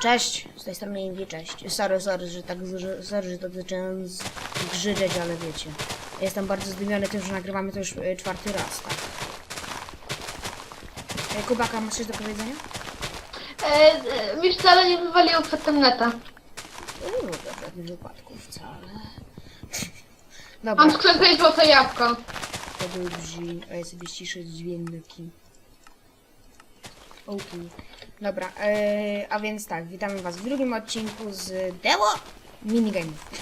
Cześć, z tej strony Inwi, cześć. Sorry, sorry, że tak, że, sorry, że tak zacząłem zgrzyżeć, ale wiecie. Jestem bardzo zdumiony tym, że nagrywamy to już e, czwarty raz, tak. E, Kubaka, masz coś do powiedzenia? E, e, mi wcale nie wywaliło przedtem neta. Uuu, w żadnym wypadku wcale. Mam Dobra, sklepie złote jabłko. to był brzmi, a ja sobie ściszę dźwięki. Okej. Dobra, e, a więc tak, witamy was w drugim odcinku z Deło Minigame'ów.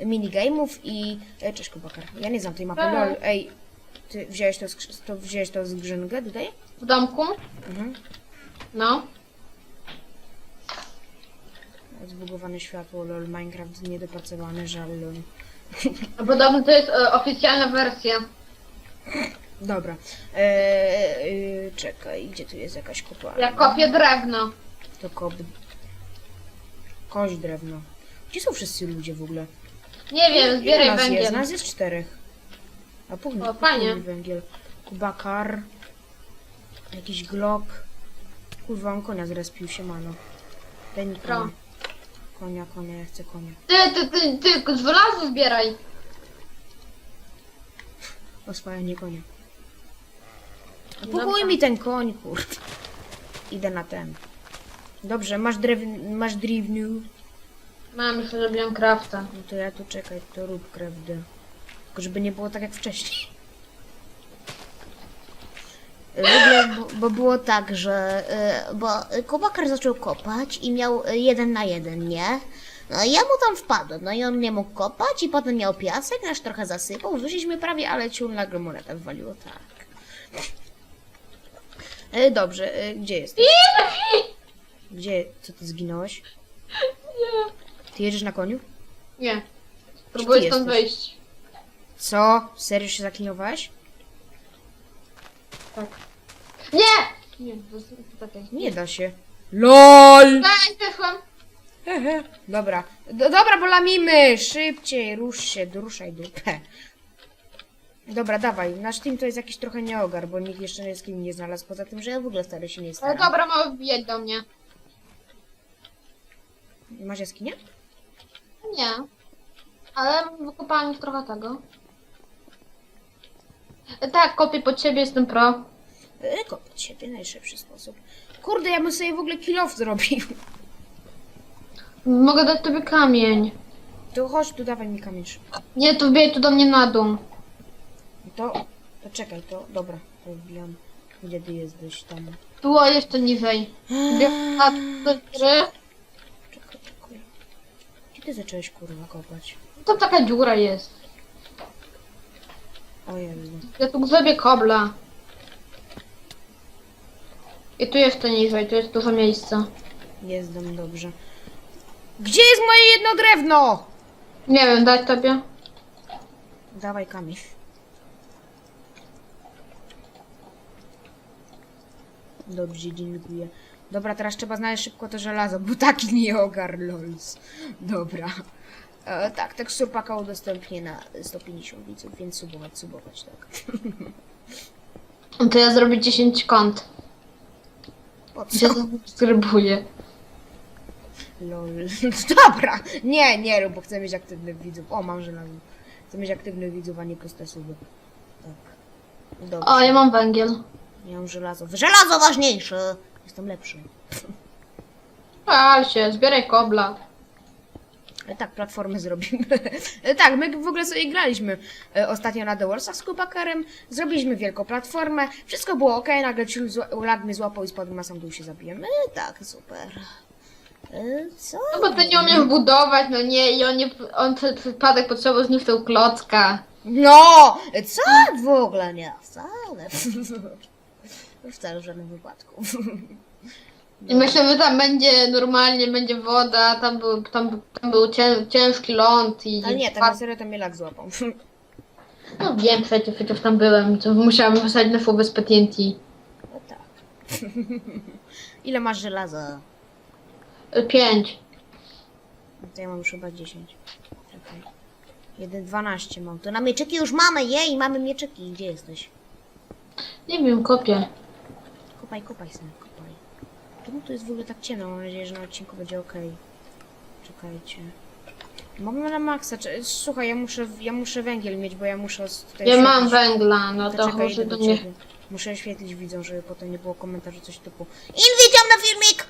Minigame'ów i... E, cześć Kubakar, ja nie znam tej mapy, Cześć. lol, ej, ty wziąłeś to, z, to, wziąłeś to tutaj? W domku. Mhm. No. Zbugowane światło, lol, Minecraft niedopracowany, żal, lol. Podobno to jest e, oficjalna wersja. Dobra, e, e, czekaj, gdzie tu jest jakaś kopalnia? Ja kopię drewno. To kop... Kość drewno. Gdzie są wszyscy ludzie w ogóle? Nie wiem, zbieraj nas jest? węgiel. Nas jest czterech. A później O, fajnie. węgiel. Kubakar. Jakiś glok. Kurwa, on konia zrespił się, mano. Daj mi konia. Konia, konia, ja chcę konia. Ty, ty, ty, ty, z żelazu zbieraj. Oswajanie konia. Dobra. Pochuj mi ten koń, kurde. Idę na ten. Dobrze, masz drew... masz drewno. Mam, już zrobiłem crafta. No to ja tu czekaj, to rób krawdę. Tylko żeby nie było tak jak wcześniej. Ogóle, bo, bo było tak, że y, bo Kubakar zaczął kopać i miał y, jeden na jeden, nie? No i ja mu tam wpadłem, no i on nie mógł kopać i potem miał piasek, nasz trochę zasypał, zużyliśmy prawie, ale ciul nagle monetę wywaliło, tak. Y, Dobrze, y, gdzie jesteś? Gdzie, co ty zginąłeś? Nie. Ty jedziesz na koniu? Nie. Próbuję stąd jesteś? wyjść. Co? Serio się zaklinowałeś? Tak. Nie! Nie, to jest takie. Nie da się. LOL! Daj. Hehe. Dobra. Do, dobra, bo lamimy! Szybciej, rusz się, ruszaj dupę. Dobra, dawaj. Nasz team to jest jakiś trochę nieogar, bo nikt jeszcze nie z kim nie znalazł, poza tym, że ja w ogóle stary się nie Ale staram. dobra, ma wbijać do mnie. Masz jaskinię? Nie. Ale wykopałam już trochę tego. E, Tak, kopię pod ciebie, jestem pro. Yy, kopać siebie, najszybszy sposób. Kurde, ja bym sobie w ogóle kill off zrobił. Mogę dać tobie kamień. To chodź tu, dawaj mi kamień szybko. Nie, to wbijaj tu do mnie na dół. To, to czekaj, to, dobra, to wbijam. Gdzie ty jesteś tam? Było jeszcze niżej. Na do dziury. Czekaj, czekaj. Gdzie ty zacząłeś kurwa kopać? Tam taka dziura jest. O Jezu. Ja tu grzebię kobla. I tu jeszcze niżej, tu jest dużo miejsca. Jest dom dobrze. Gdzie jest moje jedno drewno? Nie wiem, dać tobie? Dawaj kamień. Dobrze, dziękuję. Dobra, teraz trzeba znaleźć szybko to żelazo, bo taki nie ogar lols. Dobra. E, tak, tekstur paka udostępnię na 150 widzów, więc subować, subować, tak. To ja zrobię 10 kąt. Po co? to subskrybuję. Lol. Dobra! Nie, nie rób, bo chcę mieć aktywnych widzów. O, mam żelazo. Chcę mieć aktywnych widzów, a nie puste suby. Tak. O, ja mam węgiel. Ja mam żelazo. Żelazo ważniejsze! Jestem lepszy. Pal się, zbieraj kobla. E, Tak, platformę zrobimy. E, tak, my w ogóle sobie graliśmy e, ostatnio na The Warsach z Kubakarem. Zrobiliśmy wielką platformę. Wszystko było ok, nagle ci lag mnie złapał i spadłem na sam dół się zabiłem. E, tak, super. E, co? No bo ty nie umiesz budować, no nie, i on, nie, on przez przypadek potrzebował zniszczył klocka. No! Co? W ogóle nie, wcale. Wcale w żadnym wypadku. I myślę, że tam będzie normalnie, będzie woda, tam był, tam, tam był cię, ciężki ląd i... Ale nie, tam na serio to mnie lag złapał. No wiem przecież, przecież tam byłem, to musiałam wysadzić na fubę z TNT. No tak. Ile masz żelaza? Y, Pięć. No To ja mam już chyba 10. Czekaj. 1, 12 mam. To na mieczyki już mamy, jej, mamy mieczyki. Gdzie jesteś? Nie wiem, kopię. Kopaj, kopaj, synek, kopaj. Czemu tu jest w ogóle tak ciemno? Mam nadzieję, że na odcinku będzie ok. Czekajcie. Mamy na maksa. Cze- Słuchaj, ja muszę, ja muszę węgiel mieć, bo ja muszę z- tutaj Ja mam oświetlić- węgla, no To czekaj, idę do do mnie. ciebie. Muszę oświetlić widzom, żeby potem nie było komentarzy coś typu Inwitam na filmik!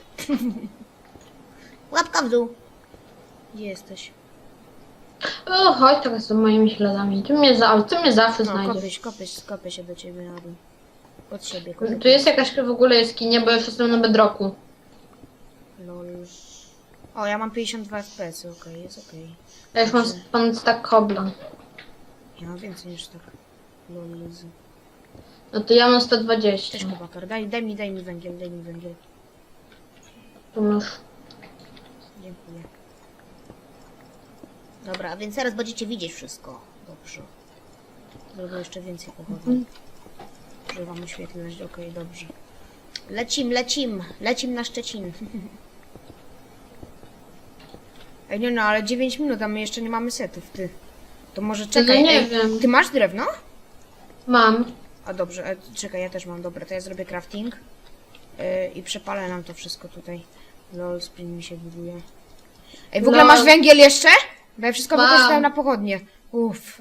Łapka w dół. Gdzie jesteś? O, chodź teraz z moimi śladami. Ty mnie, za, ty mnie zawsze No, znajdziesz. kopię, kopię, kopię się do ciebie na dół. Od siebie Tu kopię. jest jakaś w ogóle jaskinia, bo już jestem na bedroku. Lol. O, ja mam 52 FPS, okej, jest okej. Ja już mam pan tak kobla. Ja mam więcej niż tak. Lol, luzy. No to ja mam 120. Cześć, Kubakar, daj, daj mi, daj mi węgiel, daj mi węgiel. Tu masz. Dziękuję. Dobra, a więc teraz będziecie widzieć wszystko. Dobrze. Zrobię jeszcze więcej pochodni. Żeby wam oświetlność, okej, dobrze. Lecim, lecim, lecim na Szczecin. Ej, nie no, ale 9 minut, a my jeszcze nie mamy setów, ty. To może czekaj, nie ej, wiem. ty masz drewno? Mam. A dobrze, e, czekaj, ja też mam, dobra, to ja zrobię crafting. E, I przepalę nam to wszystko tutaj. Lol, sprint mi się buduje. Ej, w ogóle Lol. masz węgiel jeszcze? Bo ja wszystko wykorzystałem na pochodnie. Uff.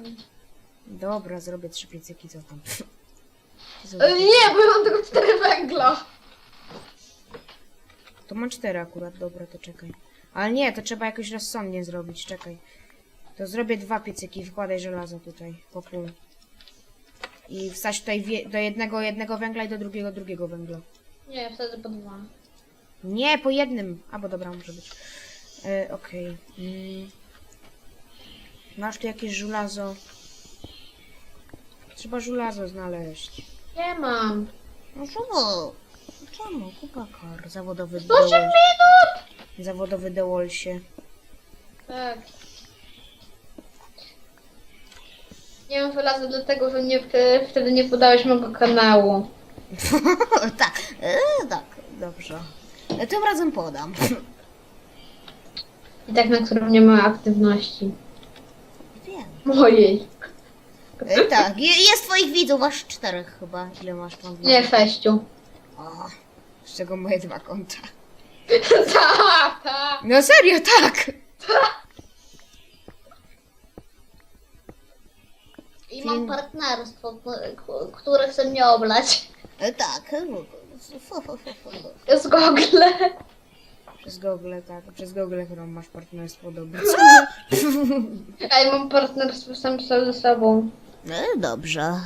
Dobra, zrobię trzy piecyki, co tam. E, Nie, bo ja mam tylko 4 węgla. To mam cztery akurat, dobra, to czekaj. Ale nie, to trzeba jakoś rozsądnie zrobić, czekaj. To zrobię dwa piecyki, wkładaj żelazo tutaj, po pół. I wstać tutaj wie- do jednego jednego węgla i do drugiego drugiego węgla. Nie, wtedy po dwa. Nie, po jednym. Albo dobra, może być. E, Okej. Mm. Masz tu jakieś żulazo? Trzeba żulazo znaleźć. Nie mam. No czemu? Czemu? Kubakar. Zawodowy 8 dełol. minut! Zawodowy dełolsie. Tak. Nie mam wylazu dlatego, że nie, wtedy, wtedy nie podałeś mojego kanału. tak, e, tak, dobrze. E, Tym razem podam. I tak, na którym nie ma aktywności. Wiem. Mojej. E, tak, je- jest twoich widzów, aż czterech chyba. Ile masz tam? Nie, feściu. O, z czego moje dwa konta. tak, tak. No serio, tak! I mam partnerstwo, k- które chce mnie oblać. E, tak. Z Google. Przez Google, tak. Przez Google chyba masz partnerstwo dobre. A ja mam partnerstwo sam ze sobą. No dobrze.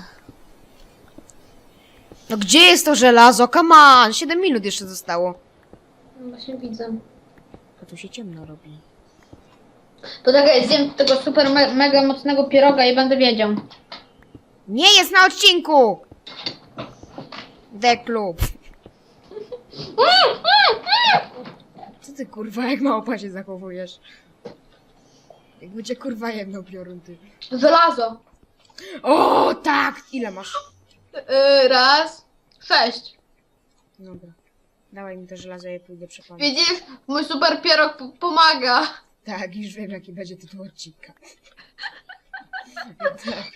No gdzie jest to żelazo? Come on! 7 minut jeszcze zostało. No właśnie widzę. A tu się ciemno robi. Poczekaj, zjem tego super me mega mocnego pieroga i będę wiedział. Nie jest na odcinku! The Club. Co ty kurwa, jak małpa się zachowujesz? Jakby cię kurwa jedno piorun ty. Żelazo. O tak! Ile masz? Yy, raz. Sześć. Dobra. Dawaj mi to żelazo, ja pójdę przepalić. Widzisz? Mój super pierog p- pomaga. Tak, już wiem jaki będzie tytuł odcinka. tak.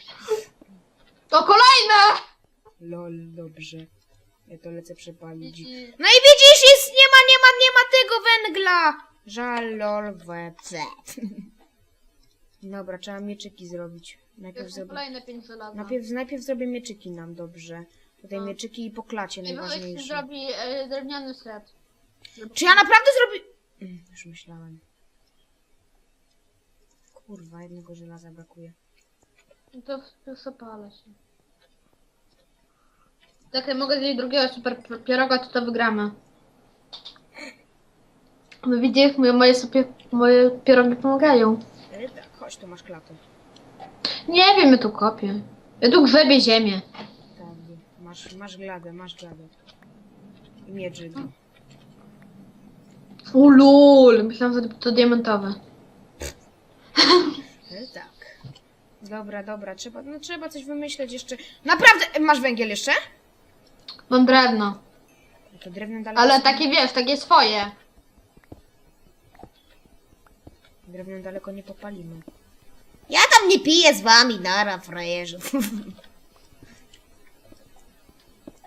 To kolejne! Lol, dobrze. Ja to lecę przepalić. Widzisz? No i widzisz, jest, nie ma, nie ma, nie ma tego węgla! Żal, lol, wc. Dobra, trzeba mieczyki zrobić. Najpierw, Jest zrobię, kolejne pięć żelaza. najpierw, najpierw zrobię mieczyki nam, dobrze. Tutaj No. mieczyki i poklacie I Wojtek najważniejsze. zrobi e, drewniany set. Czy ja naprawdę zrobię... Mm, Już myślałem. Kurwa, jednego żelaza brakuje. To, to zapala się. Tak, jak mogę zjeść drugiego super pieroga, to to wygramy. No widzisz, moje, moje, sobie, moje pierogi pomagają. E, tak, chodź, tu masz klatę. Nie wiem, ja tu kopię. Ja tu grzebię ziemię. Tak, masz, masz gladę, masz gladę. I mieczyk. O lul, myślałam, że to diamentowe. E, tak. Dobra, dobra, trzeba, no trzeba coś wymyśleć jeszcze. Naprawdę, e, masz węgiel jeszcze? Mam drewno. No To drewnem daleko. Ale takie wiesz, takie swoje. Drewnem daleko nie popalimy. Ja tam nie piję z wami, nara, frajerzy.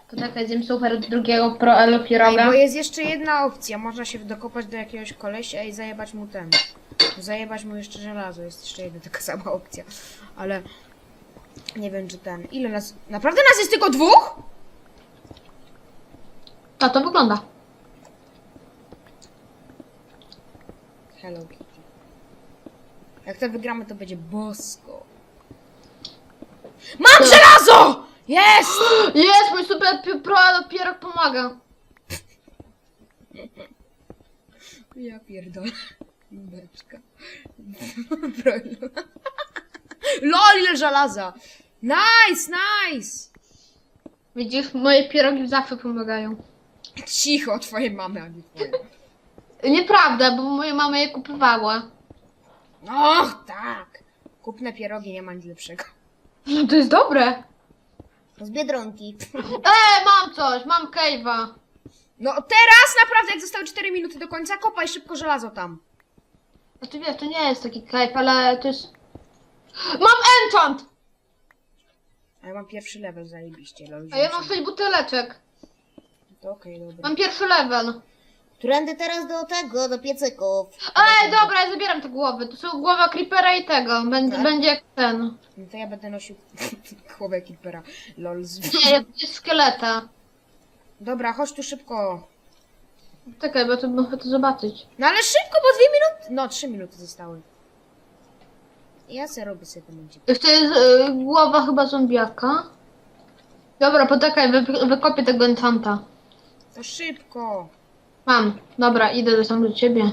Poczekaj, zjem super drugiego pro elo Ej, pieroga. bo jest jeszcze jedna opcja. Można się dokopać do jakiegoś kolesia i zajebać mu ten. Zajebać mu jeszcze żelazo. Jest jeszcze jedna taka sama opcja. Ale nie wiem, czy ten. Ile nas. Naprawdę nas jest tylko dwóch? A to wygląda. Hello Kitty. Jak to wygramy, to będzie bosko. Mam żelazo! Jest! Jest, mój super pi- pro elo pierog pomaga. Ja pierdolę. Beczka. LOL, ile żelaza! Nice, nice! Widzisz, moje pierogi zawsze pomagają. Cicho, twoje mamy, a nie twoje. Nieprawda, bo moja mama je kupowała. Och, tak! Kupne pierogi, nie ma nic lepszego. To jest dobre. Z Biedronki. Ej, mam coś, mam cave'a. No teraz naprawdę, jak zostały 4 minuty do końca, kopaj szybko żelazo tam. A ty wiesz, to nie jest taki cave, ale to jest... Mam enchant! A ja mam pierwszy level, zajebiście. lol, A ja mam wziąłem 6 buteleczek. To okej, dobra. Mam pierwszy level. Którędy teraz do tego, do piecyków. Ej, dobra, ja zabieram te głowy. To są głowa creepera i tego. Będzie, Tak? będzie jak ten. No to ja będę nosił głowę Keepera. Lol. Z... Nie, jest szkieleta. Dobra, chodź tu szybko. Czekaj, bo to muszę to zobaczyć. No ale szybko, bo dwie minuty. No, trzy minuty zostały. Ja se robię sobie ten momencie. Jeszcze jest y, głowa chyba zombiaka. Dobra, poczekaj, wy, wykopię tego enchanta. To szybko. Mam. Dobra, idę do tam do ciebie.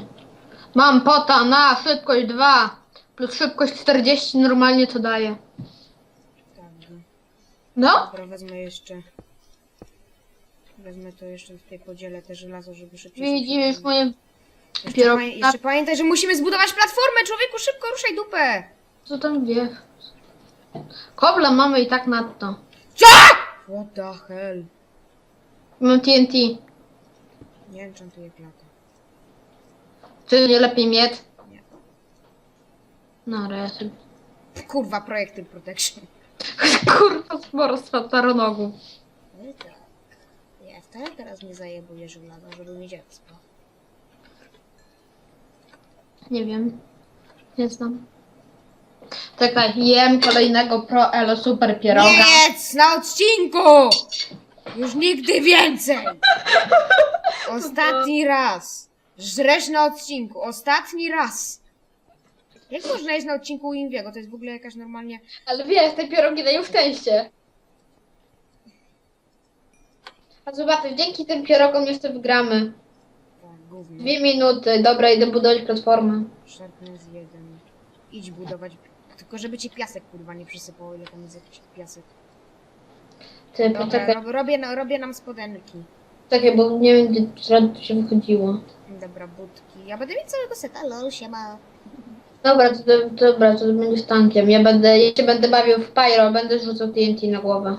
Mam pota na szybkość 2. Plus szybkość 40 normalnie to daje. Tak. No? Dobra, wezmę jeszcze. Wezmę to jeszcze tutaj podzielę te żelazo, żeby szybciej. Widzisz moje Jeszcze, pierogi. pamię- jeszcze pamiętaj, że musimy zbudować platformę, człowieku, szybko ruszaj dupę! Co tam wie? Kobla mamy i tak nadto. Co? What the hell? Mam TNT. Nie enchantuję klatę. Czy nie lepiej mieć? Nie. No, reset. Kurwa, projekty protection. Kurwa, sporo staronogów. No i tak. Ja wcale teraz nie zajebuję żelaza, żeby mieć expo. Nie wiem. Nie znam. Czekaj, jem kolejnego Pro Elo Super Pieroga. Nic na odcinku! Już nigdy więcej! Ostatni raz. Żresz na odcinku. Ostatni raz. Jak można jeść na odcinku Inwiego? To jest w ogóle jakaś normalnie... Ale wiesz, te pierogi dają szczęście. A zobaczysz, dzięki tym pierogom jeszcze wygramy. Gówno. Dwie minuty, dobra, idę budować platformę. Sharpness 1. Idź budować. Tylko żeby ci piasek kurwa nie przysypało, ile tam jest jakiś piasek. Ty, Dobra, poczekaj, rob, robię, robię nam spodenki. Czekaj, bo nie wiem, gdzie teraz to się wychodziło. Dobra, budki. Ja będę mieć całego seta. Lol, siema. Dobra, to, to, dobra, to będziesz tankiem. Ja będę, ja się będę bawił w pyro, będę rzucał TNT na głowę.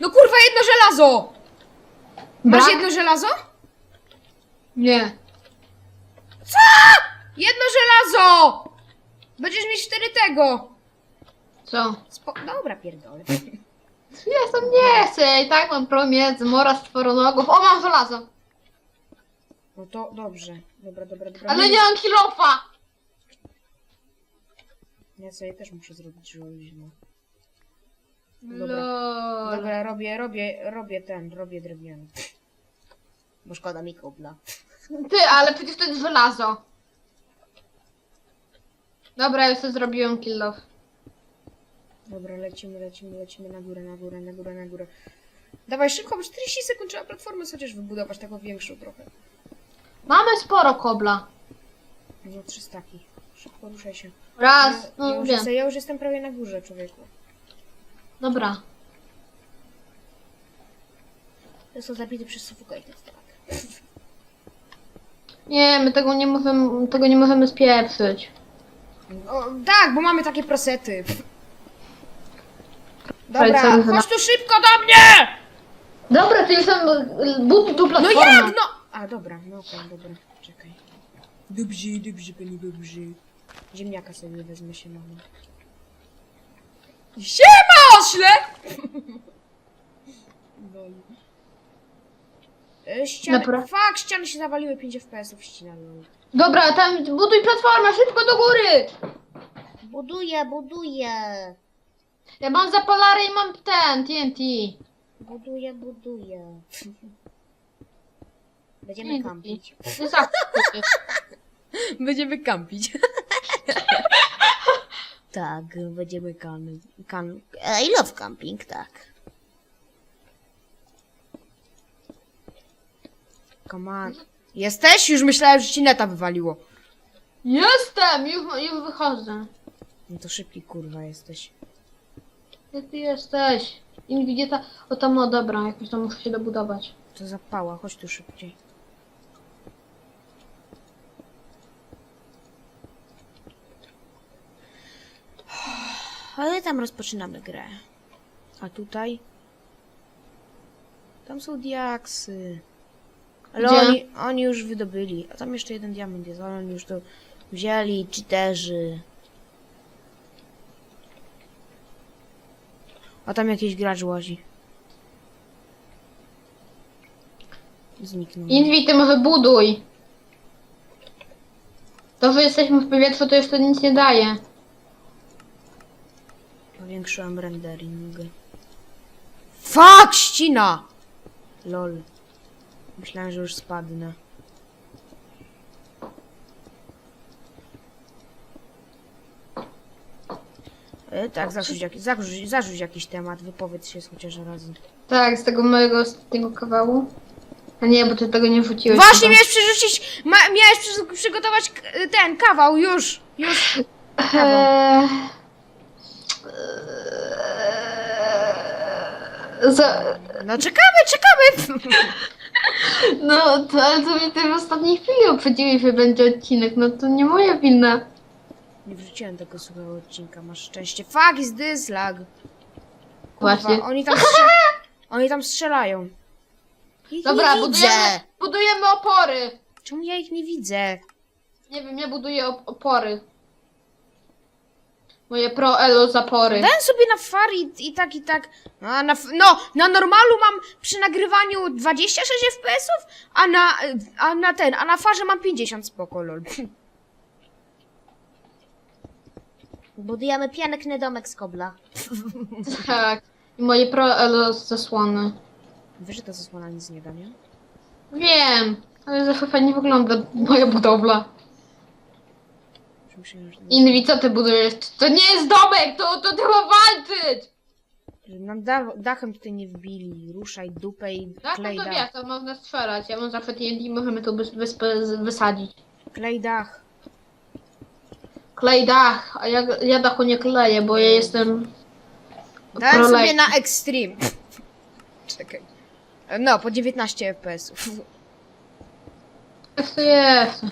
No kurwa, jedno żelazo! Masz Brak? jedno żelazo? Nie. Jedno żelazo! Będziesz mieć wtedy tego. Co? Spo... Dobra, pierdolę. Ja sam nie chcę, i tak mam promiec, mora stworonogów. O, mam żelazo! No to dobrze. Dobra, dobra, dobra. Ale nie mam kilofa! Ja sobie też muszę zrobić żołnierz. Dobra. Lol. Dobra, robię, robię, robię ten, robię drewniany. Bo szkoda mi kobla. Ty, ale przecież to jest żelazo. Dobra, już sobie zrobiłem kill off. Dobra, lecimy, lecimy, lecimy na górę, na górę, na górę, na górę. Dawaj szybko, bo 40 sekund trzeba platformę chociaż wybudować, taką większą trochę. Mamy sporo kobla. No, trzy staki. Szybko ruszaj się. Raz, ja, no ja, już wiem. jestem, ja już jestem prawie na górze, człowieku. Dobra. Został zabity przez Suffocated, tak. Nie, my tego nie możemy, tego nie możemy spieprzyć. O, tak, bo mamy takie prosety. Dobra, chodź tu szybko do mnie! Dobra, to już tam but tu No platforma. jak no? A, dobra, no okej, dobra, czekaj. Dobrze, dobrze, pani dobrze. Ziemniaka sobie wezmę się, mamo. Siema! Ośle! Lol. E, Ściany, Dobra. fuck, ściany się zawaliły 5 FPS-ów ścina, lol. Dobra, tam buduj platformę, szybko do góry! Buduję, buduję. Ja mam zapalary i mam ten, TNT. Buduję, buduję. Będziemy kampić. Ty za- Będziemy kampić. Tak, będziemy kan... kan... I love camping, tak. Come on. Jesteś? Już myślałem, że ci neta wywaliło. Jestem, już, już wychodzę. No to szybki kurwa jesteś. Gdzie ty jesteś? I gdzie ta... O tam, no dobra, jakoś tam muszę się dobudować. To zapała, chodź tu szybciej. Ale tam rozpoczynamy grę. A tutaj? Tam są diaksy. Ale Gdzie? oni, oni już wydobyli. A tam jeszcze jeden diament jest, ale oni już to wzięli, cheaterzy. A tam jakiś gracz łazi. Zniknął. Inwi, ty może buduj. To, że jesteśmy w powietrzu, to jeszcze nic nie daje. Powiększyłam rendering. Fuck, ścina! Lol. Myślałem, że już spadnę. E, tak, zarzuć, jak, zarzuć, zarzuć jakiś temat, wypowiedz się chociaż raz. Tak, z tego mojego ostatniego kawału. A nie, bo ty tego nie wrzuciłeś. Właśnie chyba. miałeś przerzucić, ma, miałeś przy, przygotować k- ten kawał, już, już. Eee... Eee... Za... No czekamy, czekamy! No, to, ale to mi ty w ostatniej chwili uprzedziłeś, że będzie odcinek. No to nie moja wina. Nie wrzuciłem tego suchego odcinka, masz szczęście. Fuck, is this lag? Właśnie. oni tam, strze- oni tam strzelają. Ich Dobra, nie budujemy, widzę. budujemy opory. Czemu ja ich nie widzę? Nie wiem, ja buduję op- opory. Moje pro elo zapory. Dałem sobie na far i, i tak, i tak. A na, f- no, na normalu mam przy nagrywaniu 26 FPS-ów, a na, a na ten, a na farze mam 50 spoko, lol. Budujemy piękny domek z kobla. Tak. I moje pro elo zasłony. Wiesz, że ta zasłona nic nie da, nie? Wiem, ale zawsze fajnie wygląda moja budowla. Myślałem, że- Inwi, co ty budujesz? To nie jest domek, to, to trzeba walczyć! nam da, dachem tutaj nie wbili. Ruszaj dupę i Tak, klej to dach. wiesz, to można strzelać. Ja mam zawsze TNT możemy tu wys- wyspę z- wysadzić. Klej dach. Klej dach, a ja, ja dachu nie kleję, bo ja jestem... Dałem prolej- sobie na extreme. Czekaj. No, po 19 FPS-ów. Jest?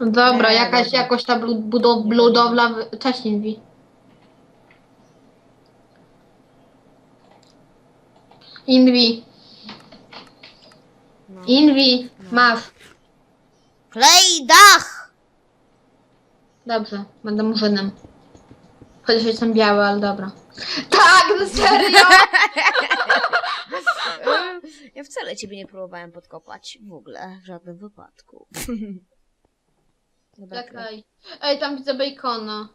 No dobra, Nie, jakaś, dobra. jakoś ta blu- budo- budowla... wy- Cześć Inwi. Inwi, No. Inwi, masz. Klej dach! Dobrze, będę murzynem. Chociaż jestem biały, ale dobra. Tak, no serio! Ja wcale ciebie nie próbowałem podkopać. W ogóle, w żadnym wypadku. Dobra, Czekaj. Ej, tam widzę bacona.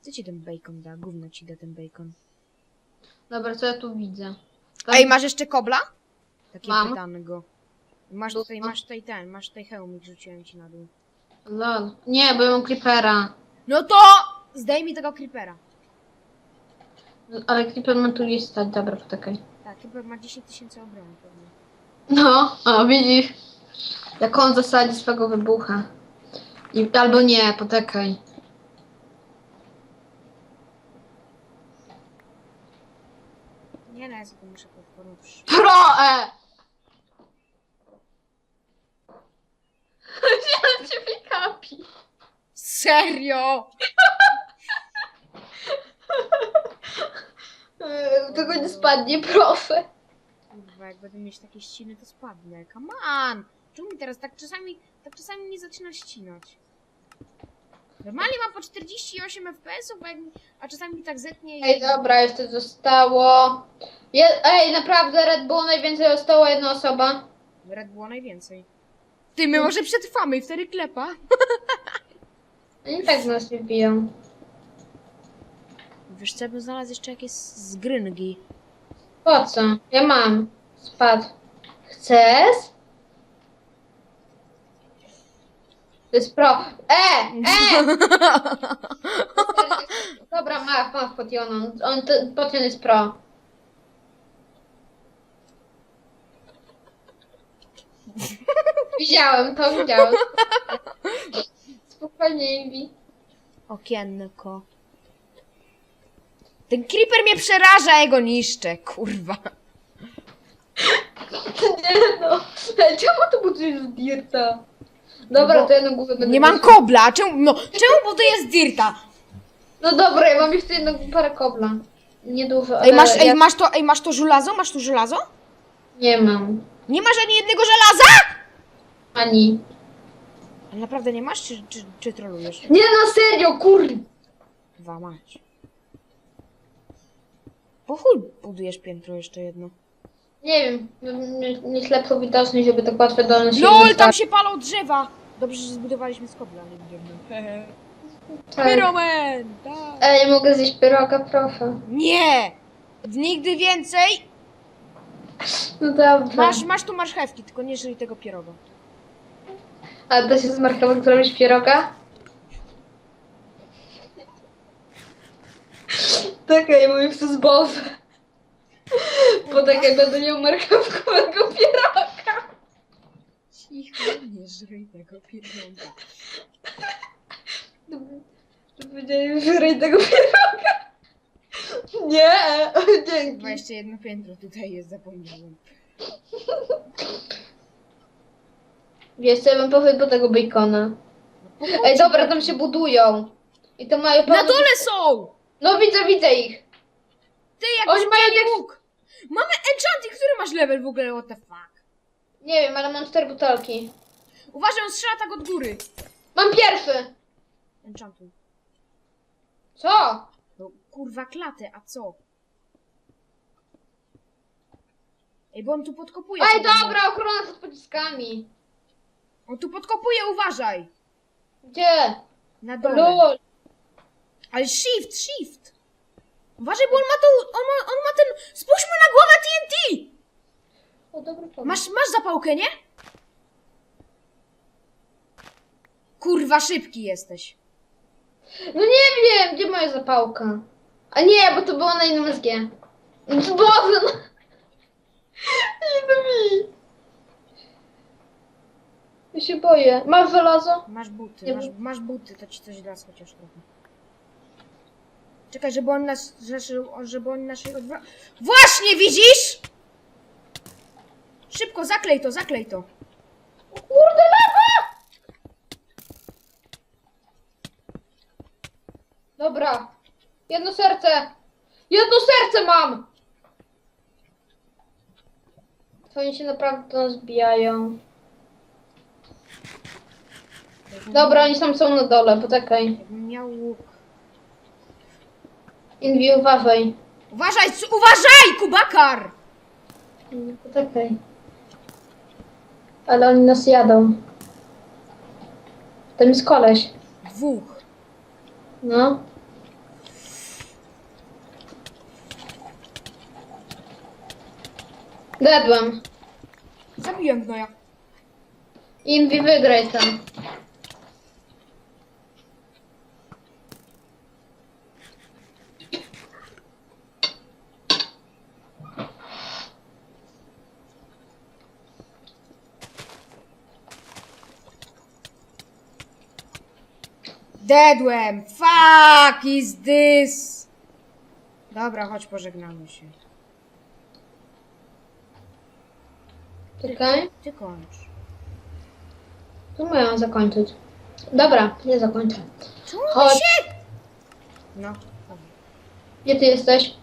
co ci ten bacon da? Gówno ci da ten bacon. Dobra, co ja tu widzę? Tam- Ej, masz jeszcze kobla? Takie Mam. pytanego. Masz tutaj, masz tutaj ten, masz tutaj hełmik, rzuciłem ci na dół. Lol. Nie, bo ja mam creepera. No to zdejmij tego creepera. Ale creeper ma tu gdzieś stać. Dobra, poczekaj. Tak, creeper ma 10 tysięcy obrony pewnie. No, a widzisz? Jak on zasadzi swego wybucha. I, albo nie, poczekaj. Nie, no ja sobie muszę platformę przy... Proe! się na kapi. Serio? Tego nie spadnie, proszę. Kurwa, jak będę mieć takie ściny, to spadnę. Come on! Czemu mi teraz tak czasami, tak czasami mi zaczyna ścinać? Normalnie mam po 48 FPS-ów, a, jak mi- a czasami mi tak zetnie i... Ej, dobra, jeszcze zostało. Je, ej, naprawdę, Red Bull najwięcej została jedna osoba. Red było najwięcej. Ty, my może przetrwamy i wtedy klepa. Oni tak nas nie biją. Wiesz co, ja bym znalazł jeszcze jakieś zgryngi. Po co? Ja mam. Spadł. Chcesz? To jest pro. E! E! Dobra, mach, mach Potion. On, on Potion jest pro. Widziałem to, widziałem. Spokojnie, Iwi. Okienko. Ten creeper mnie przeraża, ja go niszczę, kurwa. Nie no. Ej, Czemu to budujesz z dirta? Dobra, Bo to ja na głowę będę Nie mam mieć- kobla, czemu, no, czemu buduję z dirta? No dobra, ja mam jeszcze jedną parę kobla. Niedużo, Ej, ale masz, ej, ja masz to, ej, masz to żelazo? Masz tu żelazo? nie mam. Nie masz ani jednego żelaza? Ani. Ale naprawdę nie masz, czy, czy, czy trolujesz? Nie no, serio, kurwa. mać. Po chuj budujesz piętro jeszcze jedno. Nie wiem, nie, nie ślepło widoczny, żeby tak łatwo dolność LOL, tam się palą drzewa! Dobrze, że zbudowaliśmy z kobla, nie widzimy. tak. Pyroman! Tak. Ej, mogę zjeść pyroga, proszę. Nie! Nigdy więcej! No dobrze. Masz, masz tu marchewki, tylko nie żyj tego pieroga. A da się z marchewek zrobić pieroga? Tak, ja mówię to z Bob. Bo tak jak będę miał marchewkowego pieroga. Cicho, nie żyj tego pieroga. Powiedziałem, że tego pieroga. Nie, dzięki. Jeszcze jedno piętro tutaj jest, zapomniałem. Wiesz co, ja bym poszedł po tego bacona. Ej, dobra, tam się budują. I to mają Na dole są! No widzę, widzę ich. Ty, jak Oni mają jak... łuk! Mamy enchanting, który masz level w ogóle, what the fuck? Nie wiem, ale mam cztery butelki. Uważaj, on strzela tak od góry. Mam pierwszy. Enchantuj. Co? Kurwa klatę, a co? Ej, bo on tu podkopuje. Ej, dobra, ochrona przed pociskami. On tu podkopuje, uważaj! Gdzie? Na dole. Lol. Ale shift, shift! Uważaj, bo on ma tu, on ma, on ma ten, spójrzmy na głowę TNT! O, dobry pomysł. Masz, masz zapałkę, nie? Kurwa, szybki jesteś. No nie wiem, gdzie moja zapałka? A nie, bo to było na innym SG. Boże, no. Nie to mi. Ja się boję. Masz żelazo? Masz buty, Nie masz, masz buty, to ci coś da chociaż trochę. Czekaj, żeby on nas, żeby, żeby on naszej odwra... Właśnie, widzisz? Szybko, zaklej to, zaklej to. Kurde, lawa! Dobra. Jedno serce. Jedno serce mam! To oni się naprawdę do nas bijają. Dobra, oni tam są na dole, poczekaj. Jakbym miał łuk. Inwi, uważaj. Uważaj, uważaj, kubakar! Poczekaj. Ale oni nas jadą. Tam jest koleś. Dwóch. No. Dedłem. Zabiłem gnoja. Inwi, wygraj tam. Dedłem! Fuck is this? Dobra, chodź pożegnamy się. Czekaj. Ty kończ. Tu mają zakończyć. Dobra, nie zakończę. Czemu Chodź. się? No, dobra. Gdzie ty jesteś?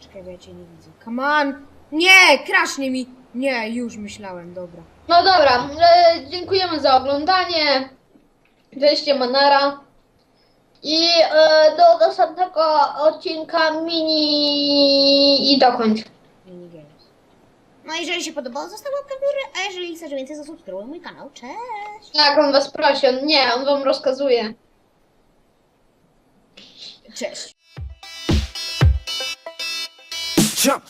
Czekaj, bo ja cię nie widzę. Come on! Nie, krasznie mi! Nie, już myślałem, dobra. No dobra, e, dziękujemy za oglądanie. Weźcie Manara. I e, do następnego odcinka mini i dokończ. No jeżeli się podobało, zostaw łapkę w górę, a jeżeli chcesz więcej, zasubskrybuj mój kanał. Cześć! Tak, on was prosi, on nie, on wam rozkazuje. Cześć! Jump.